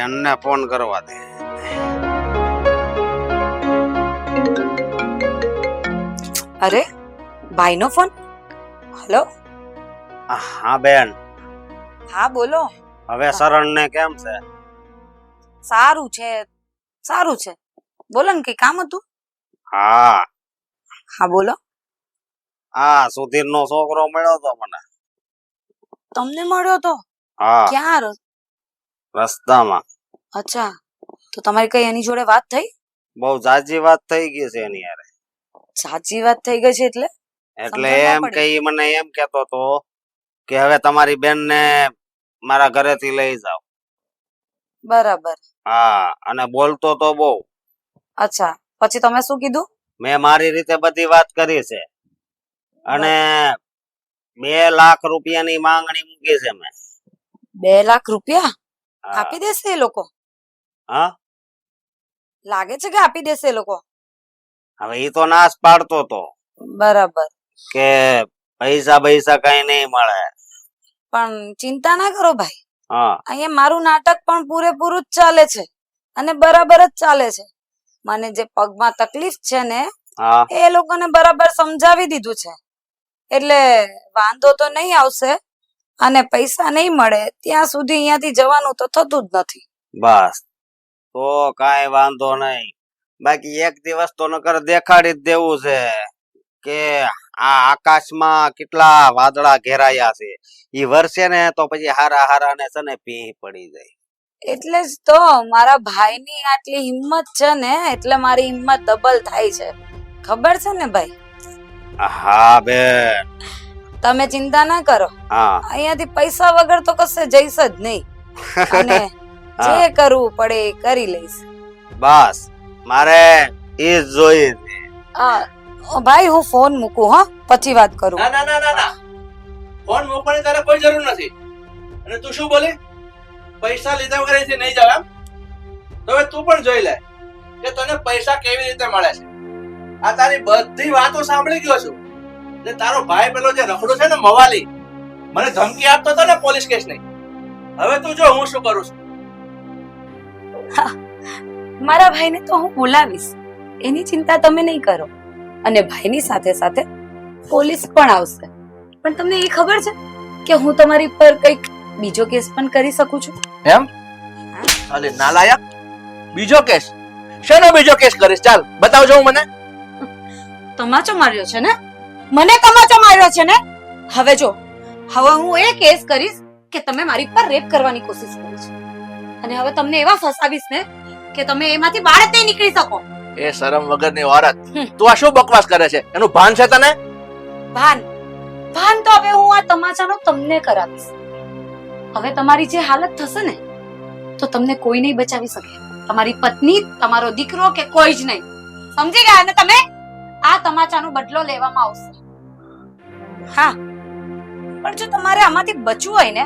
બેનને ફોન કરવા દે. અરે ભાઈનો ફોન? હલો? હા બેન. હા બોલો. હવે શરણને કેમ છે? સારું છે સારું છે. બોલો ને કઈ કામ હતું? હા. હા બોલો. આ સુધીર નો છોકરો મળ્યો તો મને. તમને મળ્યો તો? હા. ક્યાં રસ્તામાં. અચ્છા. તો તમારી કઈ એની જોડે વાત થઈ? બહુ જાજી વાત થઈ ગઈ છે એની યારે સાચી વાત થઈ ગઈ છે એટલે? એટલે એમ કઈ મને એમ કેતો તો કે હવે તમારી બેન ને મારા ઘરેથી લઈ જાઓ. બરાબર. હા અને બોલતો તો બહુ. અચ્છા. પછી તમે શું કીધું? મેં મારી રીતે બધી વાત કરી છે. અને બે લાખ રૂપિયાની માંગણી મૂકી છે મેં. બે લાખ રૂપિયા. આપી દેશે એ લોકો? હા. લાગે છે કે આપી દેશે એ લોકો? હવે એ તો નાશ પાડતો તો. બરાબર. કે પૈસા પૈસા કઈ નહીં મળે. પણ ચિંતા ના કરો ભાઈ. હા. અહીંયા મારું નાટક પણ પૂરેપૂરું જ ચાલે છે. અને બરાબર જ ચાલે છે. મને જે પગમાં તકલીફ છે ને એ લોકોને બરાબર સમજાવી દીધું છે. એટલે વાંધો તો નહીં આવશે. અને પૈસા નહીં મળે ત્યાં સુધી અહીંયાથી જવાનું તો થતું જ નથી. બસ. તો કાંઈ વાંધો નહીં. બાકી એક દિવસ તો નકર દેખાડી જ દેવું છે કે આ આકાશમાં કેટલા વાદળા ઘેરાયા છે. ઈ વરસે ને તો પછી હારા હારા ને છે ને પી પડી જાય. એટલે જ તો મારા ભાઈની આટલી હિંમત છે ને એટલે મારી હિંમત ડબલ થાય છે. ખબર છે ને ભાઈ? હા બેન. તમે ચિંતા ના કરો. હા. અહીંયાથી પૈસા વગર તો કશે જઈશ જ નહીં. અને જે કરવું પડે એ કરી લઈશ. બસ. મારે એ જ જોઈએ છે. આ, ભાઈ હું ફોન મૂકું હા. પછી વાત કરું. ના ના ના ના. ફોન મૂકવાની તારે કોઈ જરૂર નથી. અને તું શું બોલે? પૈસા લીધા વગર અહીંથી નહીં જાવ એમ? તો હવે તું પણ જોઈ લે કે તને પૈસા કેવી રીતે મળે છે? આ તારી બધી વાતો સાંભળી ગયો છું. જે તારો ભાઈ પેલો જે રખડો છે ને મવાલી મને ધમકી આપતો હતો ને પોલીસ કેસ નહીં હવે તું જો હું શું કરું છું? મારા ભાઈને તો હું બોલાવીશ. એની ચિંતા તમે નહીં કરો. અને ભાઈની સાથે સાથે પોલીસ પણ આવશે. પણ તમને એ ખબર છે કે હું તમારી પર કંઈક બીજો કેસ પણ કરી શકું છું? એમ? અલે નાલાયક બીજો કેસ. શેનો બીજો કેસ કરીશ? ચાલ બતાવજો મને. તમાચો માર્યો છે ને? મને તમાચો માર્યો છે ને? હવે જો હવે હું એ કેસ કરીશ કે તમે મારી પર રેપ કરવાની કોશિશ કરી છે. અને હવે તમને એવા ફસાવીશ ને કે તમે એમાંથી બહાર જ નહીં નીકળી શકો. એ શરમ વગરની ઓરત. તું આ શું બકવાસ કરે છે? એનું ભાન છે તને? ભાન. ભાન તો હવે હું આ તમાચાનો તમને કરાવીશ. હવે તમારી જે હાલત થશે ને તો તમને કોઈ નહીં બચાવી શકે. તમારી પત્ની તમારો દીકરો કે કોઈ જ નહીં. સમજી ગયા ને તમે? આ તમાચાનો બદલો લેવામાં આવશે. હા. પણ જો તમારે આમાંથી બચવું હોય ને,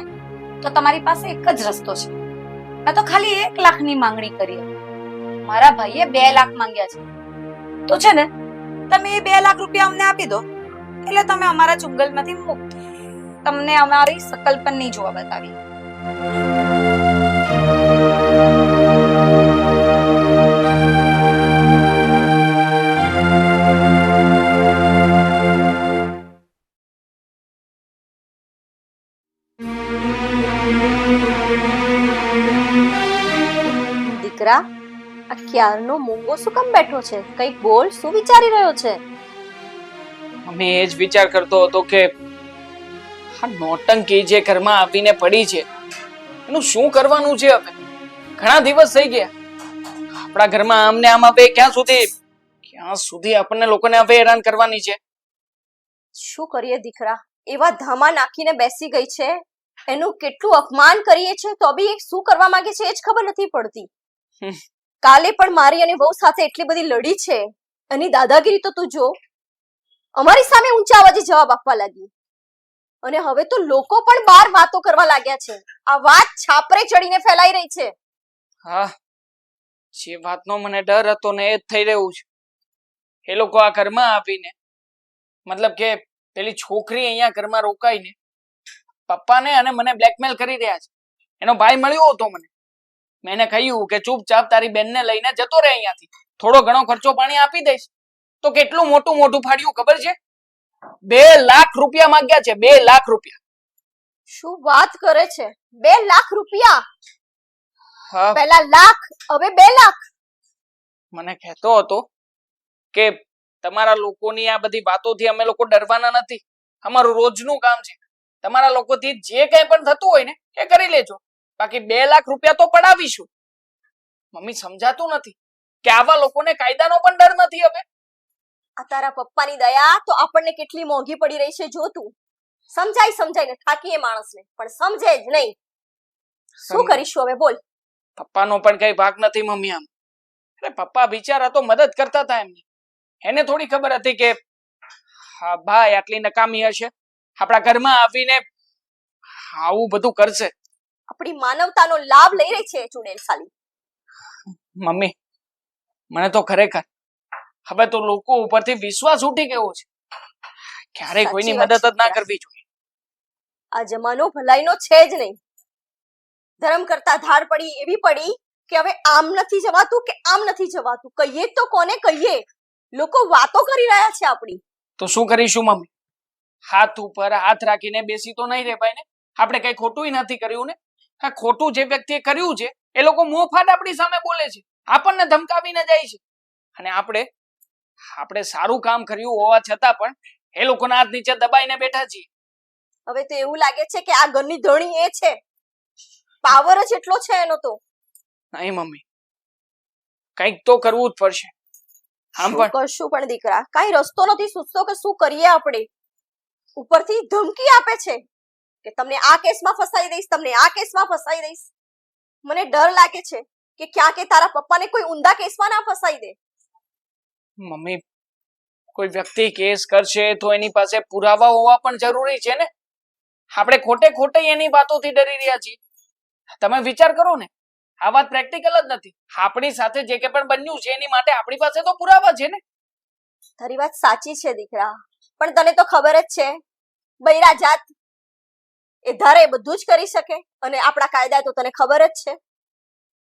તો તમારી પાસે એક જ રસ્તો છે. મેં તો ખાલી એક લાખની માંગણી કરી મારા ભાઈએ બે લાખ માંગ્યા છે. તો છે ને, તમે એ બે લાખ રૂપિયા અમને આપી દો, એટલે તમે અમારા ચુંગલમાંથી મુક્ત. તમને અમારી સકલ પણ નહીં જોવા બતાવી. ક્યારનો મૂંગો શું કામ બેઠો છે? કઈ બોલ શું વિચારી રહ્યો છે? અમે એ જ વિચાર કરતો હતો કે આ નોટંકી જે ઘરમાં આવીને પડી છે એનું શું કરવાનું છે હવે? ઘણા દિવસ થઈ ગયા. આપણા ઘરમાં આમને આમ હવે ક્યાં સુધી ક્યાં સુધી આપણને લોકોને હવે હેરાન કરવાની છે? શું કરીએ દીકરા? એવા ધામા નાખીને બેસી ગઈ છે? એનું કેટલું અપમાન કરીએ છે? તો બી એ શું કરવા માંગે છે એ જ ખબર નથી પડતી. કાલે પણ મારી અને બહુ સાથે એટલી બધી લડી છે. એની દાદાગીરી તો તું જો. અમારી સામે ઊંચા અવાજે જવાબ આપવા લાગી. અને હવે તો લોકો પણ બાર વાતો કરવા લાગ્યા છે. આ વાત છાપરે ચડીને ફેલાઈ રહી છે. હા. જે વાતનો મને ડર હતો ને એ જ થઈ રહ્યું છે. એ લોકો આ ઘરમાં આપીને મતલબ કે પેલી છોકરી અહીંયા ઘરમાં રોકાઈને પપ્પાને અને મને બ્લેકમેલ કરી રહ્યા છે. એનો ભાઈ મળ્યો હતો મને. મેં એને કહ્યું કે ચૂપચાપ તારી બેનને લઈને જતો રહે અહીંયાથી. થોડો ઘણો ખર્ચો પાણી આપી દઈશ. તો કેટલું મોટું મોટું ફાડ્યું ખબર છે? બે લાખ રૂપિયા માંગ્યા છે બે લાખ રૂપિયા. શું વાત કરે છે? બે લાખ રૂપિયા? પહેલા લાખ હવે બે લાખ? મને કહેતો હતો કે તમારા લોકોની આ બધી વાતોથી અમે લોકો ડરવાના નથી. અમારું રોજનું કામ છે. તમારા લોકોથી જે કંઈ પણ થતું હોય ને એ કરી લેજો. બાકી બે લાખ રૂપિયા તો પડાવીશું. મમ્મી સમજાતું નથી કે આવા લોકોને કાયદાનો પણ ડર નથી હવે. આ તારા પપ્પાની દયા તો આપણને કેટલી મોંઘી પડી રહી છે જો તું. સમજાય સમજાય ને થાકી એ માણસને પણ સમજે જ નહીં. શું કરીશું હવે બોલ. પપ્પાનો પણ કઈ ભાગ નથી મમ્મી આમ. અરે પપ્પા બિચારા તો મદદ કરતા હતા એમની. એને થોડી ખબર હતી કે હા ભાઈ આટલી નકામી હશે. આપણા ઘરમાં આવીને આવું બધું કરશે. આપણી માનવતાનો લાભ લઈ રહી છે ચુડેલ સાલી. મમ્મી મને તો ખરેખર હવે તો લોકો ઉપરથી વિશ્વાસ ઉઠી ગયો છે. ક્યારેય કોઈની મદદ જ ના કરવી જોઈએ. આ જમાનો ભલાઈનો છે જ નહીં. ધર્મ કરતા ધાર પડી એવી પડી કે હવે આમ નથી જવાતું કે આમ નથી જવાતું. કહીએ તો કોને કહીએ? લોકો વાતો કરી રહ્યા છે આપણી. તો શું કરીશું મમ્મી? હાથ ઉપર હાથ રાખીને બેસી તો નહીં રહેવાય ને આપણે કઈ ખોટું નથી કર્યું ને? આ ખોટું જે વ્યક્તિએ કર્યું છે એ લોકો મોફાટ આપણી સામે બોલે છે. આપણને ધમકાવીને જાય છે. અને આપણે આપણે સારું કામ કર્યું હોવા છતાં પણ એ લોકોના હાથ નીચે દબાઈને બેઠા છીએ. હવે તો એવું લાગે છે કે આ ઘરની ધણી એ છે. પાવર જ એટલો છે એનો તો. નહીં મમ્મી. કંઈક તો કરવું જ પડશે. આમ પણ કરશું પણ દીકરા? કાંઈ રસ્તો નથી સૂચતો કે શું કરીએ આપણે? ઉપરથી ધમકી આપે છે. કે તમને આ કેસમાં ફસાઈ દઈશ તમને આ કેસમાં ફસાઈ દઈશ. મને ડર લાગે છે કે ક્યાં કે તારા પપ્પાને કોઈ ઊંધા કેસમાં ના ફસાઈ દે. મમ્મી કોઈ વ્યક્તિ કેસ કરશે તો એની પાસે પુરાવા હોવા પણ જરૂરી છે ને? આપણે ખોટે ખોટે એની વાતોથી ડરી રહ્યા છીએ. તમે વિચાર કરો ને આ વાત પ્રેક્ટિકલ જ નથી. આપણી સાથે જે કે પણ બન્યું છે એની માટે આપણી પાસે તો પુરાવા છે ને? તારી વાત સાચી છે દીકરા પણ તને તો ખબર જ છે બૈરા જાત એ ધારે બધું જ કરી શકે? અને આપણા કાયદા તો તને ખબર જ છે.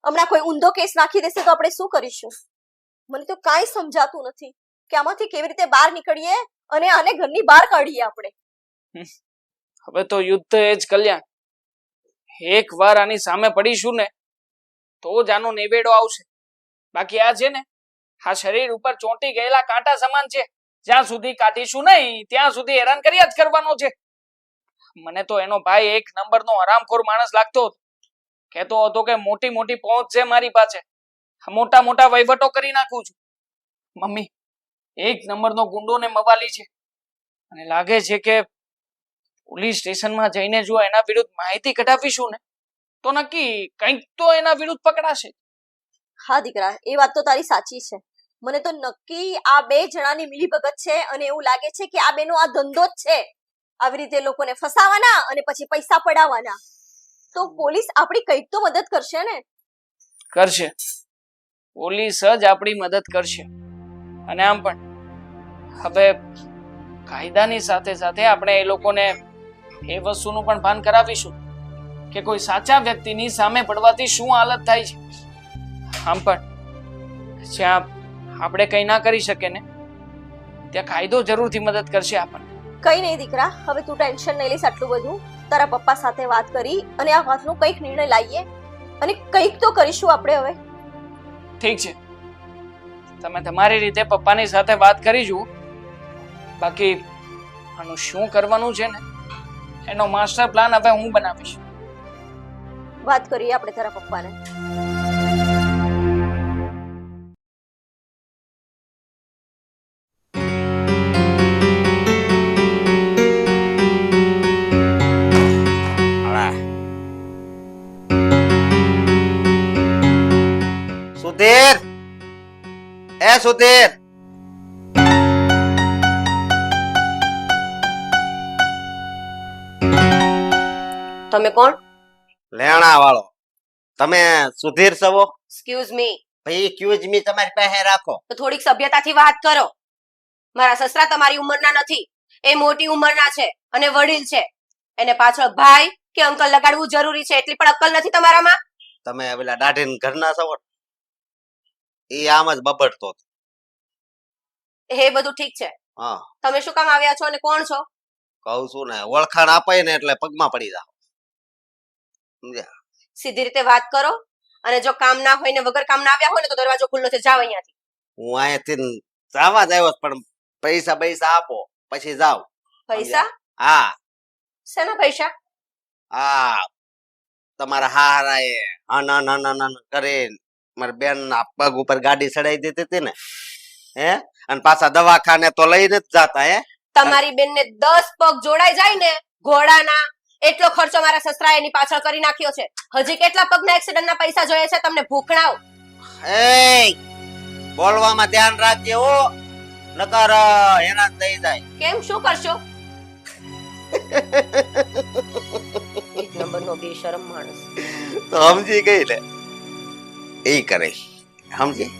હમણાં કોઈ ઊંધો કેસ નાખી દેશે તો આપણે શું કરીશું? મને તો કાંઈ સમજાતું નથી કે આમાંથી કેવી રીતે બહાર નીકળીએ અને આને ઘરની બહાર કાઢીએ આપણે. હવે તો યુદ્ધ એ જ કલ્યાણ. એક વાર આની સામે પડીશું ને, તો જ આનો નિવેડો આવશે. બાકી આ છે ને, આ શરીર ઉપર ચોંટી ગયેલા કાંટા સમાન છે. જ્યાં સુધી કાઢીશું નહીં, ત્યાં સુધી હેરાન કર્યા જ કરવાનો છે. મને તો એનો ભાઈ એક નંબરનો હરામખોર માણસ લાગતો કહેતો હતો કે મોટી મોટી પહોંચ છે મારી પાસે. મોટા મોટા વહીવટો કરી નાખું છું. મમ્મી, એક નંબરનો ગુંડો ને મવાલી છે. અને લાગે છે કે પોલીસ સ્ટેશનમાં જઈને જો એના વિરુદ્ધ માહિતી કઢાવીશું ને, તો નક્કી કંઈક તો એના વિરુદ્ધ પકડાશે. હા, દીકરા, એ વાત તો તારી સાચી છે. મને તો નક્કી આ બે જણાની મિલીભગત છે અને એવું લાગે છે કે આ બેનો આ ધંધો જ છે. આવી રીતે લોકોને ફસાવાના અને પછી પૈસા પડાવવાના. તો પોલીસ આપણી કંઈક તો મદદ કરશે ને? કરશે. પોલીસ જ આપણી મદદ કરશે. અને આમ પણ હવે કાયદાની સાથે સાથે આપણે એ લોકોને એ વસ્તુનું પણ ભાન કરાવીશું કે કોઈ સાચા વ્યક્તિની સામે પડવાથી શું હાલત થાય છે. આમ પણ જ્યાં આપણે કંઈ ના કરી શકીએ ને ત્યાં કાયદો જરૂરથી મદદ કરશે આપણને. કઈ નહીં દીકરા હવે તું ટેન્શન નહીં લઈશ આટલું બધું. તારા પપ્પા સાથે વાત કરી અને આ વાતનો કંઈક નિર્ણય લાવીએ. અને કંઈક તો કરીશું આપણે હવે. ઠીક છે. તમે તમારી રીતે પપ્પાની સાથે વાત કરી જુઓ. બાકી આનું શું કરવાનું છે ને એનો માસ્ટર પ્લાન હવે હું બનાવીશ. વાત કરીએ આપણે તારા પપ્પાને. સુધીર. તમે કોણ? લેણા વાળો તમે સુધીર સવો? એક્સક્યુઝ મી ભાઈ ક્યુજ મી તમારી પાસે રાખો. તો થોડીક સભ્યતાથી વાત કરો. મારા સસરા તમારી ઉંમરના નથી. એ મોટી ઉંમરના છે અને વડીલ છે. એને પાછળ ભાઈ કે અંકલ લગાડવું જરૂરી છે એટલી પણ અક્કલ નથી તમારામાં? તમે પેલા દાઢીન ઘરના સવો. એ આમ જ બબડતો હતો. એ બધું ઠીક છે. હા. તમે શું કામ આવ્યા છો અને કોણ છો? કહું છું ને ઓળખાણ અપાય ને એટલે પગમાં પડી જાઓ. સમજ્યા? સીધી રીતે વાત કરો અને જો કામ ના હોય ને વગર કામ ના આવ્યા હોય ને તો દરવાજો ખુલ્લો છે જાવ અહીંયાથી. હું અહીંયાથી જવા જ આવ્યો છું, પણ પૈસા પૈસા આપો પછી જાવ પૈસા? હા. શેના પૈસા? હા. તમારા હારા એ હન હન હન હન હન કરીને મારી બેન ના પગ ઉપર ગાડી ચડાઈ દીધી હતી ને. હે? અને પાછા દવાખાને તો લઈને જ જાતા હે? તમારી બેનને દસ પગ જોડાઈ જાય ને ઘોડાના એટલો ખર્ચો મારા સસરા એની પાછળ કરી નાખ્યો છે. હજી કેટલા પગના એક્સિડન્ટ ના પૈસા જોઈએ છે તમને ભૂખણાવ? એ બોલવામાં ધ્યાન રાખજે હો. નકર જ થઈ જાય. કેમ? શું કરશો? એક નંબરનો બેશરમ માણસ. તો સમજી ગઈ લે. એ કરે. સમજી?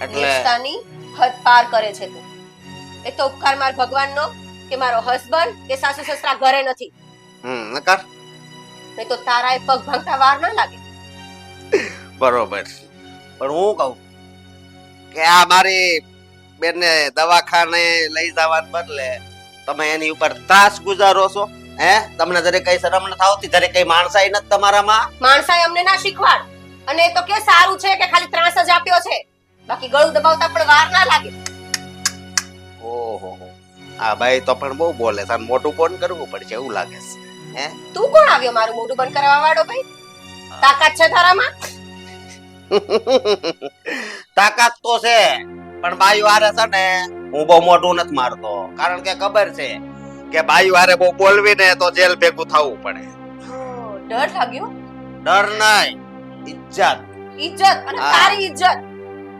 એટલે હદ પાર કરે છે તું. એ તો ઉપકાર માર ભગવાનનો કે મારો હસબન્ડ કે સાસુ સસરા ઘરે નથી. હમ નકાર. નહીં તો તારા એ પગ ભાંગતા વાર ના લાગે. બરોબર પણ હું કહું કે આ મારી બેનને દવાખાને લઈ જવા બદલે તમે એની ઉપર ત્રાસ ગુજારો છો હે? તમને જરે કઈ શરમ ન આવતી જરે કઈ માણસાઈ નથી તમારામાં? માણસાએ અમને ના શીખવાડ. અને એ તો કે સારું છે કે ખાલી ત્રાસ જ આપ્યો છે. બાકી ગળું દબાવતા પણ વાર ના લાગે. ઓહો આ ભાઈ તો પણ બહુ બોલે છે. મોટું કોણ કરવું પડશે એવું લાગે છે. તું કોણ આવ્યો મારું મોઢું બંધ કરવા વાળો ભાઈ? તાકાત છે તારામાં? તાકાત તો છે પણ બાયું વારે છે ને હું બહુ મોટું નથી મારતો. કારણ કે ખબર છે કે બાયું વારે બહુ બોલવી ને તો જેલ ભેગું થવું પડે. ડર લાગ્યો? ડર નહીં. ઇજ્જત ઇજ્જત અને હા. તારી ઇજ્જત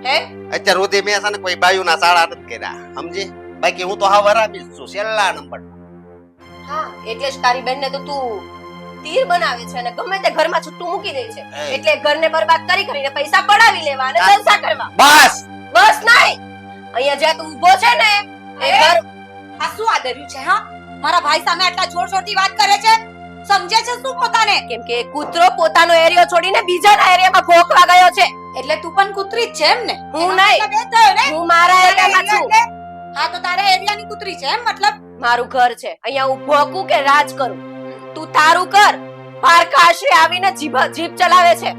હે? અત્યાર સુધી મેં છે ને કોઈ બાયું ના સાળા નથી કર્યા સમજી? બાકી હું તો હા વરાબી જ છું છેલ્લા નંબર હા એટલે જ તારી બેનને તો તું તીર બનાવે છે અને ગમે તે ઘરમાં છૂટું મૂકી દે છે. એટલે ઘરને બરબાદ કરી કરીને પૈસા પડાવી લેવા અને જલસા કરવા. બસ! બસ નહીં! અહીંયા જ્યાં તું ઊભો છે ને એ ઘર આ શું આદર્યું છે હા? મારા ભાઈ સામે આટલા જોર જોરથી વાત કરે છે? સમજે છે શું પોતાને? કેમ કે કૂતરો પોતાનો એરિયો છોડીને બીજાના એરિયામાં ભોંકવા ગયો છે. એટલે તું પણ કૂતરી જ છે એમ ને? હું નહીં. હું મારા એરિયામાં છું. હા તો તારા એરિયાની કૂતરી છે એમ મતલબ? મારું ઘર છે. અહીંયા હું ભોકું કે રાજ કરું? તું તારું કર. પારકા આશરે આવીને જીભ જીભ ચલાવે છે.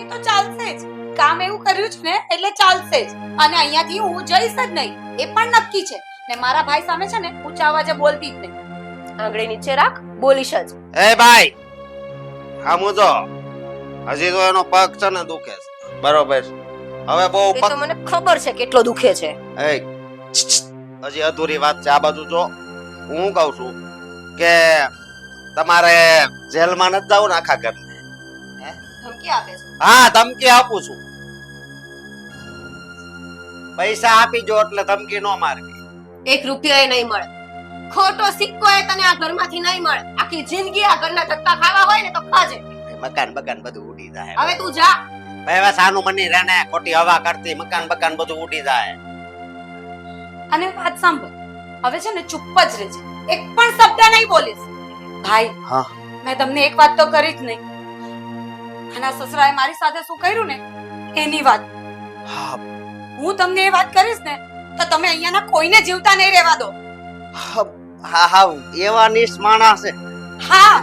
એ તો ચાલશે જ. કામ એવું કર્યું છે ને એટલે ચાલશે જ. અને અહીંયાથી હું જઈશ જ નહીં. એ પણ નક્કી છે. ને મારા ભાઈ સામે છે ને ઊંચા અવાજે બોલતી જ નહીં. આંગળી નીચે રાખ બોલીશ જ. એ ભાઈ આમ જો. હજી તો એનો પગ છે ને દુખે છે. બરોબર હવે બહુ એ તો મને ખબર છે કેટલો દુખે છે. એ હજી અધૂરી વાત છે. આ બાજુ જો હું કઉ છું કે તમારે જેલમાં નથી જવું ને આખા ઘર ધમકી આપે છે. હા ધમકી આપું છું. પૈસા આપી જો એટલે ધમકી નો મારવી એક રૂપિયો નહીં મળે. ખોટો સિક્કો એ તને આ ઘરમાંથી નહીં મળે. આખી જિંદગી આ ઘરના ધક્કા ખાવા હોય ને તો ખાજે. મકાન બકાન બધું ઉડી જાય. હવે તું જા. હવે સાનું મની રહે ખોટી હવા કરતી મકાન બકાન બધું ઉડી જાય. અને વાત સાંભળ. હવે છે ને ચૂપ જ રહેજે. એક પણ શબ્દ નહીં બોલીશ. ભાઈ હા. મેં તમને એક વાત તો કરી જ નહીં. આના સસરાએ મારી સાથે શું કર્યું ને? એની વાત. હા. હું તમને એ વાત કરીશ ને તો તમે અહીંયાના કોઈને જીવતા નહીં રહેવા દો. હા હા એવા નિસ માણસ હા.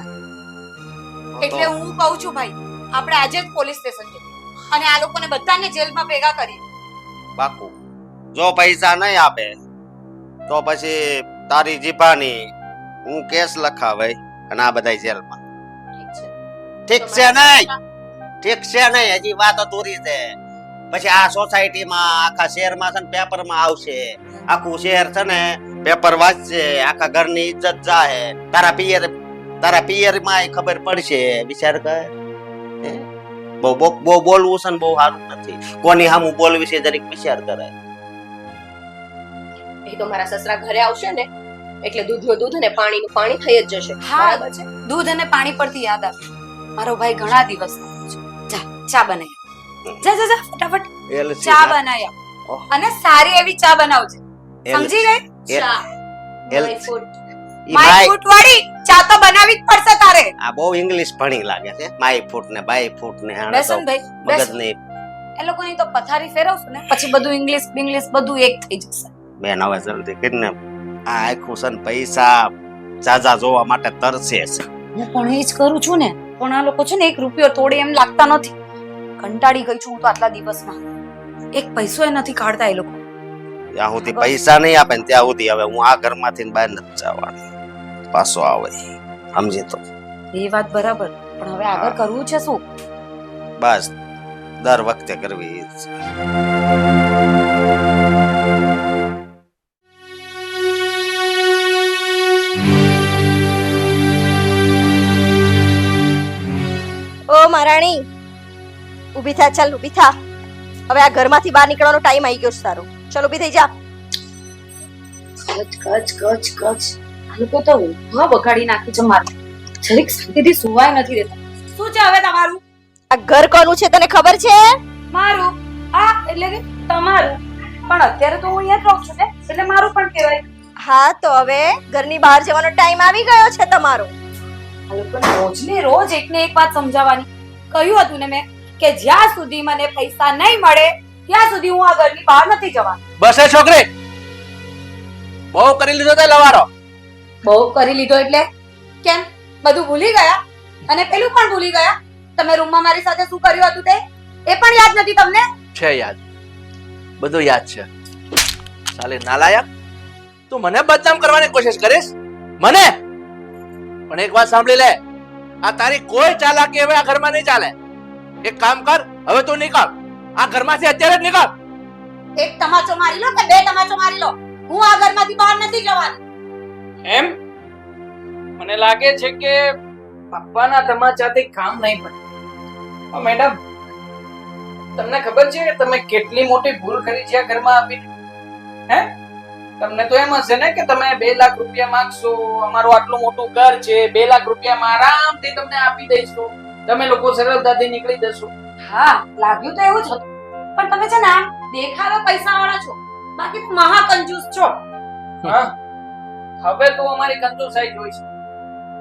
એટલે હું કહું છું ભાઈ આપણે આજે જ પોલીસ સ્ટેશન અને આ લોકોને બધાને જેલમાં ભેગા કરી. બાકુ જો પૈસા નહીં આપે તો પછી તારી જીભાની હું કેસ લખાવે અને આ બધા જેલમાં. ઠીક છે. નહીં? ઠીક છે નહીં? હજી વાત અધૂરી છે. પછી આ સોસાયટીમાં આખા શહેરમાં છે ને પેપરમાં આવશે. આખું શહેર છે ને પેપર વાંચશે આખા ઘરની ઇજ્જત જાહે. તારા પિયર તારા પિયરમાં ખબર પડશે વિચાર કર? બહુ બહુ બોલવું છે ને બહુ સારું નથી. કોની સામું બોલવી છે જરીક વિચાર કરે. એ તો મારા સસરા ઘરે આવશે ને એટલે દૂધનું દૂધ અને પાણીનું પાણી થઈ જ જશે. હા. બરાબર છે? દૂધ અને પાણી પરથી યાદ આવ્યું મારો ભાઈ ઘણા દિવસ જા ચા બનાય. જા જા જા ફટાફટ. ચા. ઓહ. અને સારી એવી ચા બનાવજે. સમજી ગઈ? ચા. એલ- My માય ફૂટ વાળી. ચા તો બનાવી જ પડશે તારે. આ બહુ ઇંગ્લિશ ભણી લાગે છે. માય ફૂટ ને બાય ફૂટ ને આને તો બેસનભાઈ બેસ. મગજની એ લોકોની તો પથારી ફેરવશું ને પછી બધું ઇંગ્લિશ બિંગ્લિશ બધું એક થઈ જશે. બેન હવે જલ્દી કરીને આ આખું છે ને પૈસા જાજા જોવા માટે તરસે છે. હું પણ એ જ કરું છું ને પણ આ લોકો છે ને એક રૂપિયો તોડે એમ લાગતા નથી. કંટાળી ગઈ છું હું તો આટલા દિવસમાં. એક પૈસો એ નથી કાઢતા એ લોકો. જ્યાં સુધી પૈસા નહીં આપે ને ત્યાં સુધી હવે હું આ ઘરમાંથી બહાર નથી જવાની. પાછો આવે. સમજે તો. એ વાત બરાબર. પણ હવે આગળ કરવું છે શું? બસ. દર વખતે કરવી ઓ મહારાણી. ઊભી થા ચાલ ઊભી થા. હવે આ ઘરમાંથી બહાર નીકળવાનો ટાઈમ આવી ગયો છે તારો. ચાલ ઊભી થઈ જા. કચ કચ કચ કચ લોકો તો ઊંઘવા બગાડી નાખી છે મારે. જરીક શાંતિથી સુવાય નથી દેતા શું છે હવે તમારું? આ ઘર કોનું છે તને ખબર છે? મારું. આ એટલે કે તમારું. પણ અત્યારે તો હું અહીંયા જ રહું છું ને એટલે મારું પણ કહેવાય. હા તો હવે ઘરની બહાર જવાનો ટાઈમ આવી ગયો છે તમારો. આ લોકોને રોજ ને રોજ એક ને એક વાત સમજાવવાની. કહ્યું હતું ને મેં કે જ્યાં સુધી મને પૈસા નહીં મળે ત્યાં સુધી હું આ ઘરની બહાર નથી જવાનું. બસ એ છોકરી. બહુ કરી લીધો તે લવારો. બહુ કરી લીધો એટલે? કેમ? બધું ભૂલી ગયા? અને પેલું પણ ભૂલી ગયા? તમે રૂમમાં મારી સાથે શું કર્યું હતું તે? એ પણ યાદ નથી તમને? છે યાદ. બધું યાદ છે. સાલે નાલાયક તું મને બદનામ કરવાની કોશિશ કરીશ? મને? પણ એક વાત સાંભળી લે. આ તારી કોઈ ચાલાકી હવે આ ઘરમાં નહીં ચાલે. એક કામ કર હવે તું નીકળ. આ ઘરમાંથી અત્યારે જ નીકળ. એક તમાચો મારી લો કે બે તમાચો મારી લો? હું આ ઘરમાંથી બહાર નથી જવાની. એમ? મને લાગે છે કે પપ્પાના તમાચાથી કામ નહીં બને મેડમ. તમને ખબર છે કે તમે કેટલી મોટી ભૂલ કરી છે આ ઘરમાં આપી હે? તમને તો એમ હશે ને કે તમે બે લાખ રૂપિયા માંગશો અમારું આટલું મોટું ઘર છે બે લાખ રૂપિયામાં આરામથી તમને આપી દઈશું. તમે લોકો સરળતાથી નીકળી જશો. હા લાગ્યું તો એવું જ હતું. પણ તમે છે ને દેખાવા પૈસા વાળા છો. બાકી મહા કંજૂસ છો. હા. હવે તું અમારી કંજુસાઈ જોઈ છે.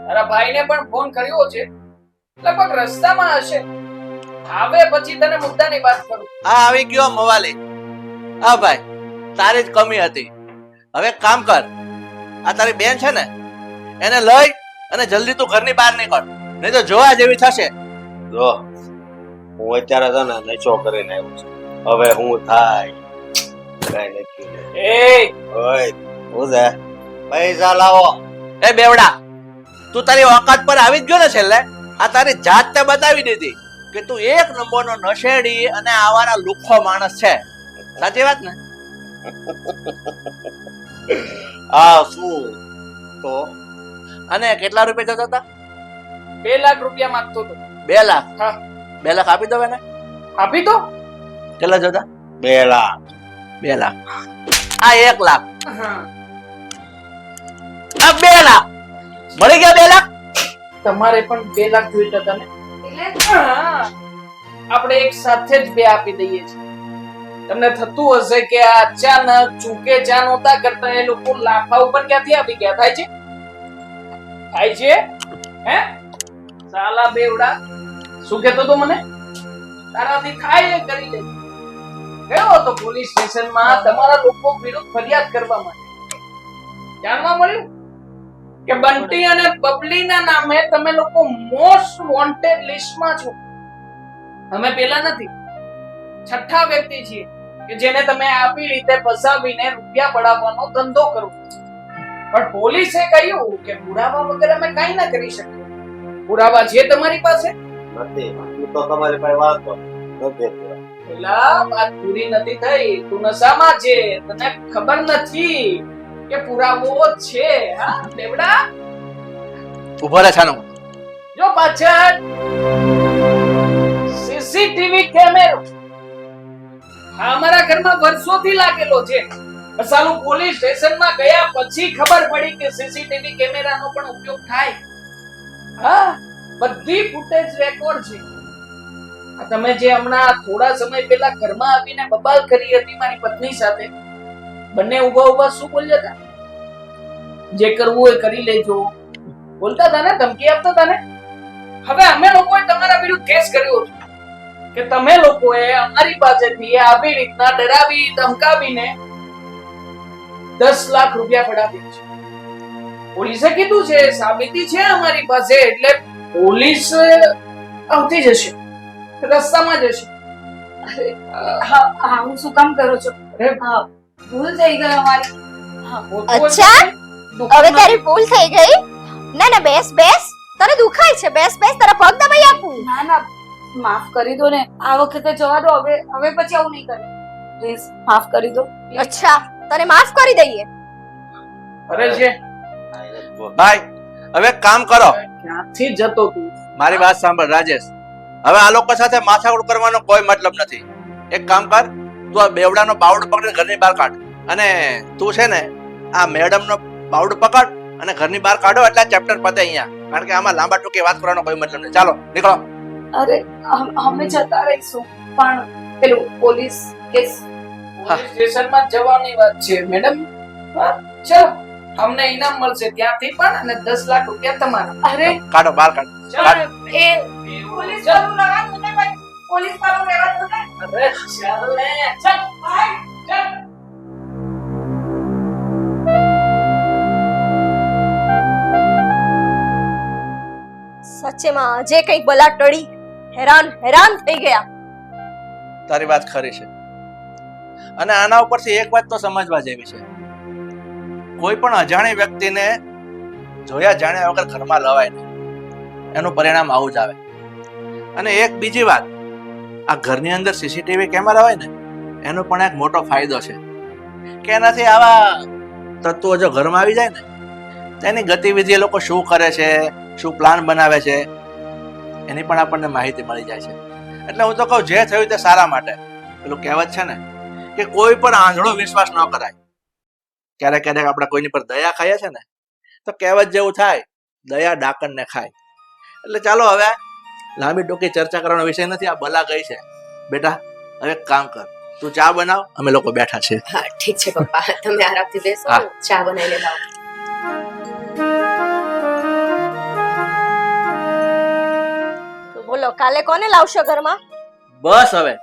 તારા ભાઈને પણ ફોન કર્યો છે. લગભગ રસ્તામાં હશે. હવે પછી તને મુદ્દાની વાત કરું. આ આવી ગયો મવાલે. હા ભાઈ તારી જ કમી હતી. હવે કામ કર. આ તારી બેન છે ને એને લઈ અને જલ્દી તું ઘરની બહાર નીકળ. નહીં તો જોવા જેવી થશે. જો હું અત્યારે છે ને નશો કરીને આવ્યો છું. હવે હું થાય. કઈ નથી. એ! ઓય હું છે? પૈસા લાવો. એ બેવડા તું તારી ઓકાત પર આવી જ ગયો ને છેલ્લે? આ તારી જાત તે બતાવી દીધી કે તું એક નંબરનો નશેડી અને આવાના લુખ્ખો માણસ છે. સાચી વાત ને? આ શું? તો? અને કેટલા રૂપિયા જતા હતા? બે લાખ રૂપિયા માંગતો હતો. બે લાખ? હા. બે લાખ આપી દો એને. આપી દો કેટલા જોતા? બે લાખ. બે લાખ. આ એક લાખ. હા. આ બે લાખ. મળી ગયા બે લાખ? તમારે પણ બે લાખ જોઈતા હતા ને આપણે એક સાથે જ બે આપી દઈએ છીએ. તમને થતું હશે કે આ અચાનક ચૂકે ચા નહોતા કરતા એ લોકો લાફા ઉપર ક્યાંથી આવી ગયા? થાય છે? થાય છે? હે? સાલા બેવડા. શું કહેતો તો મને? તારાથી થાય એ કરી લે ગયો હતો પોલીસ સ્ટેશનમાં તમારા લોકો વિરુદ્ધ ફરિયાદ કરવા માટે. જાણવા મળ્યું? કે બંટી અને બબલીના નામે તમે લોકો મોસ્ટ વોન્ટેડ લિસ્ટમાં છો. અમે પેલા નથી. છઠ્ઠા વ્યક્તિ છીએ કે જેને તમે આવી રીતે ફસાવીને રૂપિયા પડાવવાનો ધંધો કરો. પણ પોલીસે કહ્યું કે પુરાવા વગર અમે કંઈ ના કરી શકીએ. પુરાવા છે તમારી પાસે? નથી હું તો તમારી પાસે વાંચતો નથી પેલા વાત પૂરી નથી થઈ. તું નશામાં છે. તને ખબર નથી. કે પુરાવો છે હા? દેવડા ઊભો રહે છાનો. જો પાછળ. સીસીટીવી કેમેરો આ અમારા ઘરમાં વર્ષોથી લાગેલો છે. સાલું પોલીસ સ્ટેશનમાં ગયા પછી ખબર પડી કે સીસીટીવી કેમેરાનો પણ ઉપયોગ થાય. હા બધી ફૂટેજ રેકોર્ડ છે. આ તમે જે હમણાં થોડા સમય પહેલા ઘરમાં આવીને બબાલ કરી હતી મારી પત્ની સાથે બંને ઊભા ઊભા શું બોલ્યા હતા જે કરવું એ કરી લેજો. બોલતા હતા ને? ધમકી આપતા હતા ને? હવે અમે લોકોએ તમારા વિરુદ્ધ કેસ કર્યો હતો કે તમે લોકોએ અમારી પાસેથી આવી રીતના ડરાવી ધમકાવીને દસ લાખ રૂપિયા પડાવ્યા છે. પોલીસે કીધું છે સાબિતી છે અમારી પાસે એટલે પોલીસ આવતી જશે. રસ્તામાં જશે. અરે, હા હા શું કામ કરો છો? અરે, ભૂલ થઈ ગઈ અમારી. અચ્છા? હવે તારી ભૂલ થઈ ગઈ? ના ના બેસ બેસ. તને દુખાય છે. બેસ બેસ. તારા પગ દબાઈ આપું. ના ના માફ કરી દો ને. આ વખતે જવા દો. હવે હવે પછી આવું નહીં કરે પ્લીઝ માફ કરી દો. અચ્છા. તને માફ કરી દઈએ. અરે છે ભાઈ હવે કામ કરો. ક્યાંથી જતો તું? મારી વાત સાંભળ રાજેશ. હવે આ લોકો સાથે માથાકૂટ કરવાનો કોઈ મતલબ નથી. એક કામ કર તું આ બેવડાનો બાવડો પકડીને ઘરની બહાર કાઢ. અને તું છે ને આ મેડમનો બાવડો પકડ અને ઘરની બહાર કાઢો એટલે ચેપ્ટર પતે અહીંયા. કારણ કે આમાં લાંબા ટૂંકે વાત કરવાનો કોઈ મતલબ નહીં ચાલો નીકળો. અરે અમે જતા રહીશું. પણ પેલું પોલીસ કેસ. સ્ટેશનમાં જવાની વાત છે મેડમ. ચાલો અમને ઇનામ મળશે ત્યાંથી પણ અને દસ લાખ રૂપિયા તમારા. અરે. કાઢો બહાર કાઢો. એ પોલીસ પોલીસ વાળું રહેવાનું ને. અરે ચાલ ને. ચાલ ભાઈ ચાલ. સચ્ચેમાં આજે કંઈક બલા ટળી. હેરાન હેરાન થઈ ગયા. તારી વાત ખરી છે. અને આના ઉપરથી એક વાત તો સમજવા જેવી છે. કોઈ પણ અજાણી વ્યક્તિને જોયા જાણ્યા વગર ઘરમાં લવાય નહીં. એનું પરિણામ આવું જ આવે. અને એક બીજી વાત. આ ઘરની અંદર સીસીટીવી કેમેરા હોય ને, એનો પણ એક મોટો ફાયદો છે. કે એનાથી આવા તત્વો જો ઘરમાં આવી જાય ને, તેની ગતિવિધિ એ લોકો શું કરે છે, શું પ્લાન બનાવે છે, એની પણ આપણને માહિતી મળી જાય છે. એટલે હું તો કહું, જે થયું તે સારા માટે. પેલું કહેવત છે ને, કે કોઈ પર આંધળો વિશ્વાસ ન કરાય. ક્યારેક ક્યારેક આપણે કોઈની પર દયા ખાઈએ છે ને, તો કહેવત જેવું થાય, દયા ડાકણને ખાય. એટલે ચાલો હવે લાંબી ટૂંકી ચર્ચા કરવાનો વિષય નથી આ બલા ગઈ છે. બેટા હવે એક કામ કર તું ચા બનાવ અમે લોકો બેઠા છે હા ઠીક છે પપ્પા. તમે આરામથી બેસો. ચા બનાવીને લાવો તો બોલો કાલે કોને લાવશો ઘરમાં? બસ હવે.